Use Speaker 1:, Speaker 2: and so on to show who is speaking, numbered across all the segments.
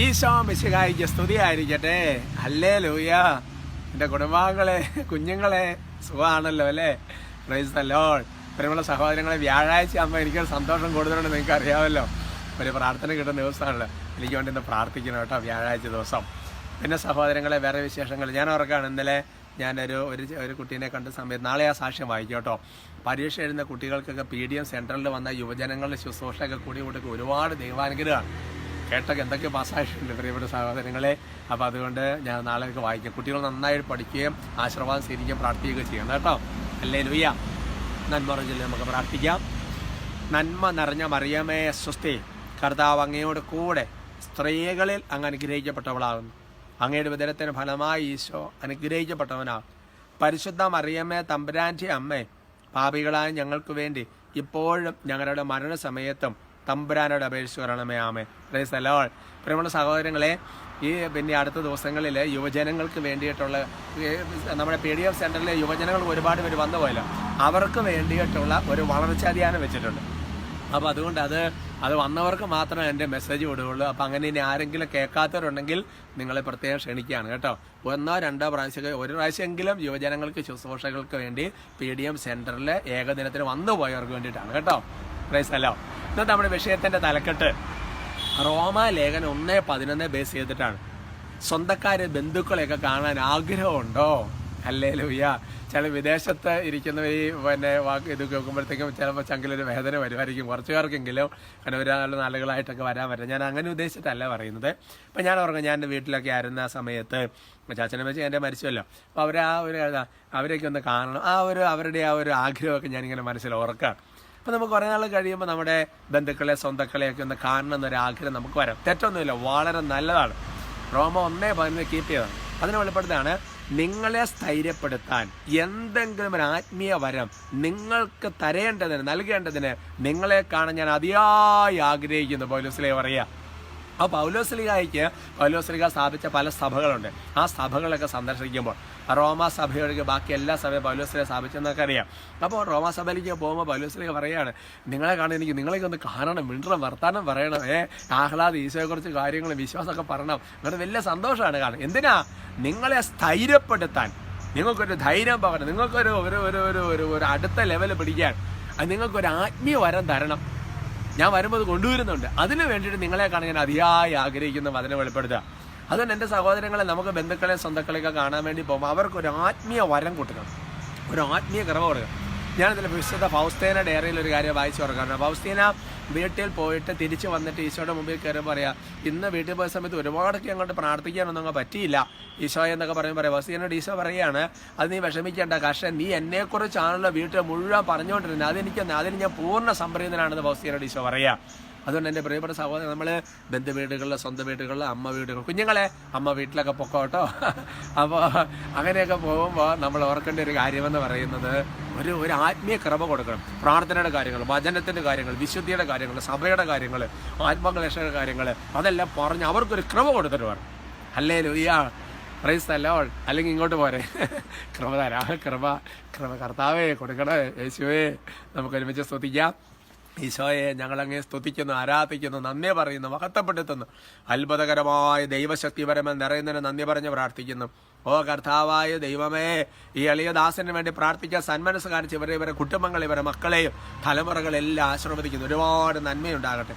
Speaker 1: ഈശോ മിശിഹായിക്ക് സ്തുതിയായിരിക്കട്ടെ. അല്ലേ ലൂയ എന്റെ കുടുംബാംഗങ്ങളെ കുഞ്ഞുങ്ങളെ സുഖമാണല്ലോ അല്ലേ? പ്രൈസ് നല്ലോൾ പ്രിയമുള്ള സഹോദരങ്ങളെ വ്യാഴാഴ്ച ആകുമ്പോൾ എനിക്കൊരു സന്തോഷം കൂടുതലുണ്ട് നിങ്ങൾക്ക് അറിയാമല്ലോ ഒരു പ്രാർത്ഥന കിട്ടുന്ന ദിവസമാണല്ലോ. എനിക്ക് വേണ്ടി ഇന്ന് പ്രാർത്ഥിക്കണം കേട്ടോ വ്യാഴാഴ്ച ദിവസം. പിന്നെ സഹോദരങ്ങളെ വേറെ വിശേഷങ്ങൾ. ഞാൻ ഓർക്കാണ് ഇന്നലെ ഞാനൊരു ഒരു ഒരു കുട്ടീനെ കണ്ട സമയത്ത് നാളെ ആ സാക്ഷ്യം വായിക്കും കേട്ടോ. പരീക്ഷ എഴുതുന്ന കുട്ടികൾക്കൊക്കെ പി ഡി എം സെന്ററിൽ വന്ന യുവജനങ്ങളുടെ ശുശ്രൂഷയൊക്കെ കൂടി കൂടി ഒരുപാട് ദൈവാനുഗ്രഹമാണ്. കേട്ടൊക്കെ എന്തൊക്കെ പാസ്സായിട്ടുണ്ട് പ്രിയപ്പെട്ട സഹോദരങ്ങളെ അപ്പോൾ അതുകൊണ്ട് ഞാൻ നാളെയൊക്കെ വായിക്കാം. കുട്ടികൾ നന്നായിട്ട് പഠിക്കുകയും ആശീർവാദം സ്വീകരിക്കുകയും പ്രാർത്ഥിക്കുകയും ചെയ്യണം. കേട്ടോ? അല്ലേ ലുയ്യ നന്മ പറഞ്ഞില്ലേ നമുക്ക് പ്രാർത്ഥിക്കാം. നന്മ നിറഞ്ഞ മറിയമേ സ്വസ്തി കർത്താവ് അങ്ങയോട് കൂടെ സ്ത്രീകളിൽ അങ്ങ് അനുഗ്രഹിക്കപ്പെട്ടവളാകുന്നു. അങ്ങയുടെ വിതരത്തിന് ഫലമായി ഈശോ അനുഗ്രഹിക്കപ്പെട്ടവനാകും പരിശുദ്ധ മറിയമ്മേ തമ്പുരാന്റെ അമ്മേ പാപികളായ ഞങ്ങൾക്ക് വേണ്ടി ഇപ്പോഴും ഞങ്ങളുടെ മരണസമയത്തും തമ്പുരാനോട് അപേക്ഷിച്ച് വരണമേ ആമേ പ്രൈസ് അലോൾ പ്രിയമുള്ള സഹോദരങ്ങളെ ഈ പിന്നെ അടുത്ത ദിവസങ്ങളിൽ യുവജനങ്ങൾക്ക് വേണ്ടിയിട്ടുള്ള നമ്മുടെ പി ഡി എഫ് സെന്ററിലെ യുവജനങ്ങൾ ഒരുപാട് പേര് വന്നു പോയല്ലോ. അവർക്ക് വേണ്ടിയിട്ടുള്ള ഒരു വളർച്ചാ ധ്യാനം വെച്ചിട്ടുണ്ട്. അപ്പോൾ അതുകൊണ്ട് അത് അത് വന്നവർക്ക് മാത്രമേ എന്റെ മെസ്സേജ് വിടുകയുള്ളൂ. അപ്പോൾ അങ്ങനെ ഇനി ആരെങ്കിലും കേൾക്കാത്തവരുണ്ടെങ്കിൽ നിങ്ങളെ പ്രത്യേകം ക്ഷണിക്കുകയാണ് കേട്ടോ. ഒന്നോ രണ്ടോ പ്രാവശ്യം ഒരു പ്രാവശ്യമെങ്കിലും യുവജനങ്ങൾക്ക് ശുശ്രൂഷകൾക്ക് വേണ്ടി പി ഡി എം സെന്ററിൽ ഏകദിനത്തിന് വന്നു പോയവർക്ക് വേണ്ടിയിട്ടാണ് കേട്ടോ. പ്രൈസ് അല്ലോ. ഇന്നത്തെ നമ്മുടെ വിഷയത്തിന്റെ തലക്കെട്ട്. റോമ ലേഖനം ഒന്നേ പതിനൊന്ന് ബേസ് ചെയ്തിട്ടാണ്. സ്വന്തക്കാരെ ബന്ധുക്കളെയൊക്കെ കാണാൻ ആഗ്രഹമുണ്ടോ? അല്ലേ ലൂയ്യ ചില വിദേശത്ത് ഇരിക്കുന്ന ഈ പിന്നെ വാക്ക് ഇത് കേൾക്കുമ്പോഴത്തേക്കും ചിലപ്പോൾ ചങ്കിലൊരു വേദന വരുമായിരിക്കും കുറച്ച് പേർക്കെങ്കിലും അങ്ങനെ ഒരാൾ നാളുകളായിട്ടൊക്കെ വരാൻ പറ്റും ഞാൻ അങ്ങനെ ഉദ്ദേശിച്ചിട്ടല്ല പറയുന്നത്. ഇപ്പം ഞാൻ ഓർക്കാം ഞാൻ എന്റെ വീട്ടിലൊക്കെ ആയിരുന്ന ആ സമയത്ത് ചാച്ചനെ വെച്ച് എന്റെ മരിച്ചല്ലോ അപ്പോൾ അവർ ആ ഒരു അവരെയൊക്കെ ഒന്ന് കാണണം. ആ ഒരു അവരുടെ ആ ഒരു ആഗ്രഹമൊക്കെ ഞാനിങ്ങനെ മനസ്സിൽ ഓർക്കാം. അപ്പോൾ നമുക്ക് കുറേ നാൾ കഴിയുമ്പോൾ നമ്മുടെ ബന്ധുക്കളെ സ്വന്തക്കളെയൊക്കെ ഒന്ന് കാണണം എന്നൊരാഗ്രഹം നമുക്ക് വരാം. തെറ്റൊന്നുമില്ല വളരെ നല്ലതാണ്. റോമ ഒന്നേ പതിനൊന്ന് കീപ്പ് ചെയ്തതാണ്. അതിന് വെളിപ്പെടുത്താണ് നിങ്ങളെ സ്ഥൈര്യപ്പെടുത്താൻ എന്തെങ്കിലും ഒരു ആത്മീയ വരം നിങ്ങൾക്ക് തരേണ്ടതിന് നൽകേണ്ടതിന് നിങ്ങളെ കാണാൻ ഞാൻ അതിയായി ആഗ്രഹിക്കുന്നു പോലീസിലെ പറയുക. ആ പൗലോസ്ലിഗായിക്ക് പൗലോസ്ലിഗ സ്ഥാപിച്ച പല സഭകളുണ്ട്. ആ സഭകളൊക്കെ സന്ദർശിക്കുമ്പോൾ റോമാ സഭയൊഴികെ ബാക്കി എല്ലാ സഭയും പൗലോസ്ലിക സ്ഥാപിച്ചെന്നൊക്കെ അറിയാം. അപ്പോൾ റോമാ സഭയിലേക്ക് പോകുമ്പോൾ പൗലോസ്ലിക പറയുകയാണ് നിങ്ങളെ കാണാൻ എനിക്ക് നിങ്ങളെയൊക്കെ ഒന്ന് കാണണം മിണ്ടണം വർത്താനം പറയണം ഏ ആഹ്ലാദ് ഈശോയെക്കുറിച്ച് കാര്യങ്ങളും വിശ്വാസമൊക്കെ പറയണം. അങ്ങനെ വലിയ സന്തോഷമാണ് കാണുന്നത്. എന്തിനാ? നിങ്ങളെ സ്ഥൈര്യപ്പെടുത്താൻ. നിങ്ങൾക്കൊരു ധൈര്യം പകരണം നിങ്ങൾക്കൊരു ഒരു ഒരു ഒരു ഒരു അടുത്ത ലെവൽ പിടിക്കാൻ. നിങ്ങൾക്കൊരു ആത്മീയ വരം തരണം. ഞാൻ വരുമ്പോൾ അത് കൊണ്ടുവരുന്നുണ്ട്. അതിന് വേണ്ടിയിട്ട് നിങ്ങളെ കാണാൻ ഞാൻ അതിയായി ആഗ്രഹിക്കുന്ന അതിനെ വെളിപ്പെടുത്തുക. അതുകൊണ്ട് എന്റെ സഹോദരങ്ങളെ നമുക്ക് ബന്ധുക്കളെ സ്വന്തക്കളെയൊക്കെ കാണാൻ വേണ്ടി പോകുമ്പോൾ അവർക്ക് ഒരു ആത്മീയ വരം കൊടുക്കണം ഒരു ആത്മീയ കർമ്മ കൊടുക്കണം ഞാനിതിൽ വിശുദ്ധ ഫൗസ്തേന ഡയറിയിൽ ഒരു കാര്യം വായിച്ചു കൊടുക്കാറുണ്ട് ഫൗസ്തീന വീട്ടിൽ പോയിട്ട് തിരിച്ച് വന്നിട്ട് ഈശോയുടെ മുമ്പിൽ കയറി പറയാം ഇന്ന് വീട്ടിൽ പോയ സമയത്ത് ഒരുപാടൊക്കെ അങ്ങോട്ട് പ്രാർത്ഥിക്കാനൊന്നും അങ്ങ് പറ്റിയില്ല. ഈശോ എന്നൊക്കെ പറയും പറയാം വസീനോട് ഈശോ പറയുകയാണ് അത് നീ വിഷമിക്കേണ്ട പക്ഷേ നീ എന്നെക്കുറിച്ചാണല്ലോ വീട്ടിൽ മുഴുവൻ പറഞ്ഞുകൊണ്ടിരുന്നത്. അതെനിക്ക് അതിന് ഞാൻ പൂർണ സംപ്രീതനാണെന്ന് വസീനോട് ഈശോ പറയാം. അതുകൊണ്ട് എന്റെ പ്രിയപ്പെട്ട സഹോദരൻ നമ്മൾ ബന്ധു വീടുകളിൽ സ്വന്തം വീടുകളിൽ അമ്മ വീടുകൾ കുഞ്ഞുങ്ങളെ അമ്മ വീട്ടിലൊക്കെ പൊക്കോട്ടോ. അപ്പോൾ അങ്ങനെയൊക്കെ പോകുമ്പോൾ നമ്മൾ ഓർക്കേണ്ട ഒരു കാര്യമെന്ന് പറയുന്നത് ഒരു ഒരു ആത്മീയ ക്രമ കൊടുക്കണം. പ്രാർത്ഥനയുടെ കാര്യങ്ങൾ വചനത്തിന്റെ കാര്യങ്ങൾ വിശുദ്ധിയുടെ കാര്യങ്ങൾ സഭയുടെ കാര്യങ്ങൾ ആത്മക്ലേശയുടെ കാര്യങ്ങൾ അതെല്ലാം പറഞ്ഞ് അവർക്കൊരു ക്രമ കൊടുത്തിട്ട് വേണം അല്ലേ ലുയ്യ പ്രൈസ് അല്ലോൾ അല്ലെങ്കിൽ ഇങ്ങോട്ട് പോരെ. ക്രമ തരാ. ക്രമ ക്രമ കർത്താവേ കൊടുക്കണേ. യേശുവേ നമുക്ക് ഒരുമിച്ച് ഈശോയെ ഞങ്ങളങ്ങേ സ്തുതിക്കുന്നു ആരാധിക്കുന്നു നന്ദി പറയുന്നു മഹത്വപ്പെടുത്തുന്നു. അത്ഭുതകരമായ ദൈവശക്തിപരമെന്ന് നിറയുന്നതിന് നന്ദി പറഞ്ഞ് പ്രാർത്ഥിക്കുന്നു. ഓ കർത്താവായ ദൈവമേ ഈ എളിയദാസന് വേണ്ടി പ്രാർത്ഥിക്കാൻ സന്മനസ് കാണിച്ച് ഇവരെ ഇവരെ കുടുംബങ്ങൾ ഇവരെ മക്കളെയും തലമുറകളെല്ലാം ആശീർവദിക്കുന്നു ഒരുപാട് നന്മയുണ്ടാകട്ടെ.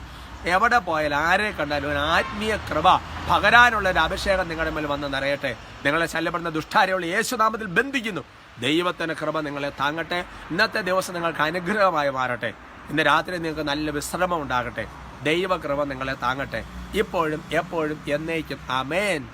Speaker 1: എവിടെ പോയാലും ആരെ കണ്ടാലും ഒരു ആത്മീയ കൃപ പകരാനുള്ള ഒരു അഭിഷേകം നിങ്ങളുടെ മേൽ വന്ന് നിറയട്ടെ. നിങ്ങളെ ശല്യപ്പെടുന്ന ദുഷ്ടാരിയുള്ള യേശുനാമത്തിൽ ബന്ധിക്കുന്നു. ദൈവത്തിന്റെ കൃപ നിങ്ങളെ താങ്ങട്ടെ. ഇന്നത്തെ ദിവസം നിങ്ങൾക്ക് അനുഗ്രഹമായി മാറട്ടെ. ഇന്ന് രാത്രി നിങ്ങൾക്ക് നല്ല വിശ്രമം ഉണ്ടാകട്ടെ. ദൈവകൃപ നിങ്ങളെ താങ്ങട്ടെ. ഇപ്പോഴും എപ്പോഴും എന്നേക്കും. അമേൻ